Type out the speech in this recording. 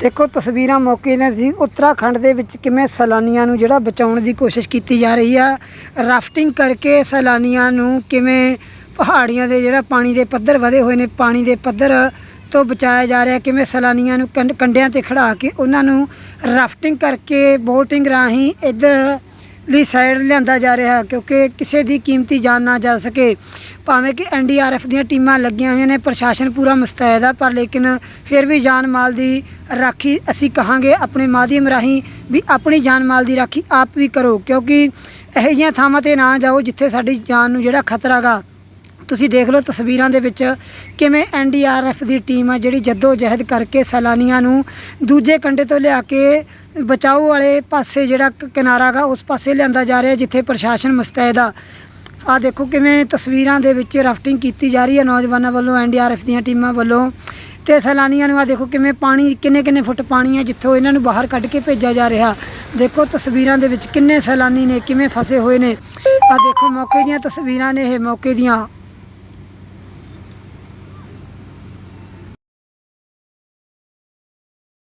ਦੇਖੋ ਤਸਵੀਰਾਂ ਮੌਕੇ ਦੀਆਂ ਸੀ, ਉੱਤਰਾਖੰਡ ਦੇ ਵਿੱਚ ਕਿਵੇਂ ਸੈਲਾਨੀਆਂ ਨੂੰ ਜਿਹੜਾ ਬਚਾਉਣ ਦੀ ਕੋਸ਼ਿਸ਼ ਕੀਤੀ ਜਾ ਰਹੀ ਆ। ਰਾਫਟਿੰਗ ਕਰਕੇ ਸੈਲਾਨੀਆਂ ਨੂੰ ਕਿਵੇਂ ਪਹਾੜੀਆਂ ਦੇ ਜਿਹੜਾ ਪਾਣੀ ਦੇ ਪੱਧਰ ਵਧੇ ਹੋਏ ਨੇ, ਪਾਣੀ ਦੇ ਪੱਧਰ ਤੋਂ ਬਚਾਇਆ ਜਾ ਰਿਹਾ, ਕਿਵੇਂ ਸੈਲਾਨੀਆਂ ਨੂੰ ਕੰਡਿਆਂ ਤੇ ਖੜਾ ਕੇ ਉਹਨਾਂ ਨੂੰ ਰਾਫਟਿੰਗ ਕਰਕੇ ਬੋਟਿੰਗ ਰਾਹੀਂ ਇੱਧਰ ਲਈ ਸਾਈਡ ਲਿਆਂਦਾ ਜਾ ਰਿਹਾ, ਕਿਉਂਕਿ ਕਿਸੇ ਦੀ ਕੀਮਤੀ ਜਾਨ ਨਾ ਜਾ ਸਕੇ। ਭਾਵੇਂ ਕਿ ਐਨਡੀਆਰਐਫ ਦੀਆਂ ਟੀਮਾਂ ਲੱਗੀਆਂ ਹੋਈਆਂ ਨੇ, ਪ੍ਰਸ਼ਾਸਨ ਪੂਰਾ ਮੁਸਤੈਦ ਆ, ਪਰ ਲੇਕਿਨ ਫਿਰ ਵੀ ਜਾਨ ਮਾਲ ਦੀ ਰਾਖੀ ਅਸੀਂ ਕਹਾਂਗੇ ਆਪਣੇ ਮਾਧਿਅਮ ਰਾਹੀਂ ਵੀ ਆਪਣੀ ਜਾਨ ਮਾਲ ਦੀ ਰਾਖੀ ਆਪ ਵੀ ਕਰੋ, ਕਿਉਂਕਿ ਇਹੋ ਜਿਹੀਆਂ ਥਾਵਾਂ ਤੇ ਨਾ ਜਾਓ ਜਿੱਥੇ ਸਾਡੀ ਜਾਨ ਨੂੰ ਜਿਹੜਾ ਖਤਰਾ ਗਾ। ਤੁਸੀਂ ਦੇਖ ਲਓ ਤਸਵੀਰਾਂ ਦੇ ਵਿੱਚ ਕਿਵੇਂ ਐਨਡੀਆਰਐਫ ਦੀ ਟੀਮ ਆ, ਜਿਹੜੀ ਜੱਦੋ ਜਹਿਦ ਕਰਕੇ ਸੈਲਾਨੀਆਂ ਨੂੰ ਦੂਜੇ ਕੰਢੇ ਤੋਂ ਲਿਆ ਕੇ ਬਚਾਓ ਵਾਲੇ ਪਾਸੇ ਜਿਹੜਾ ਕ- ਕਿਨਾਰਾ ਗਾ, ਉਸ ਪਾਸੇ ਲਿਆਂਦਾ ਜਾ ਰਿਹਾ, ਜਿੱਥੇ ਪ੍ਰਸ਼ਾਸਨ ਮੁਸਤੈਦ ਆ। ਆ ਦੇਖੋ ਕਿਵੇਂ ਤਸਵੀਰਾਂ ਦੇ ਵਿੱਚ ਰਾਫਟਿੰਗ ਕੀਤੀ ਜਾ ਰਹੀ ਹੈ ਨੌਜਵਾਨਾਂ ਵੱਲੋਂ ਐਨਡੀਆਰਐਫ ਦੀਆਂ ਟੀਮਾਂ ਵੱਲੋਂ। ਤੇ ਸੈਲਾਨੀਆਂ ਨੂੰ ਆ ਦੇਖੋ ਕਿਵੇਂ ਪਾਣੀ, ਕਿੰਨੇ ਕਿੰਨੇ ਫੁੱਟ ਪਾਣੀ ਹੈ ਜਿੱਥੋਂ ਇਹਨਾਂ ਨੂੰ ਬਾਹਰ ਕੱਢ ਕੇ ਭੇਜਿਆ ਜਾ ਰਿਹਾ। ਦੇਖੋ ਤਸਵੀਰਾਂ ਦੇ ਵਿੱਚ ਕਿੰਨੇ ਸੈਲਾਨੀ ਨੇ, ਕਿਵੇਂ ਫਸੇ ਹੋਏ ਨੇ। ਆ ਦੇਖੋ ਮੌਕੇ ਦੀਆਂ ਤਸਵੀਰਾਂ ਨੇ ਇਹ ਮੌਕੇ ਦੀਆਂ।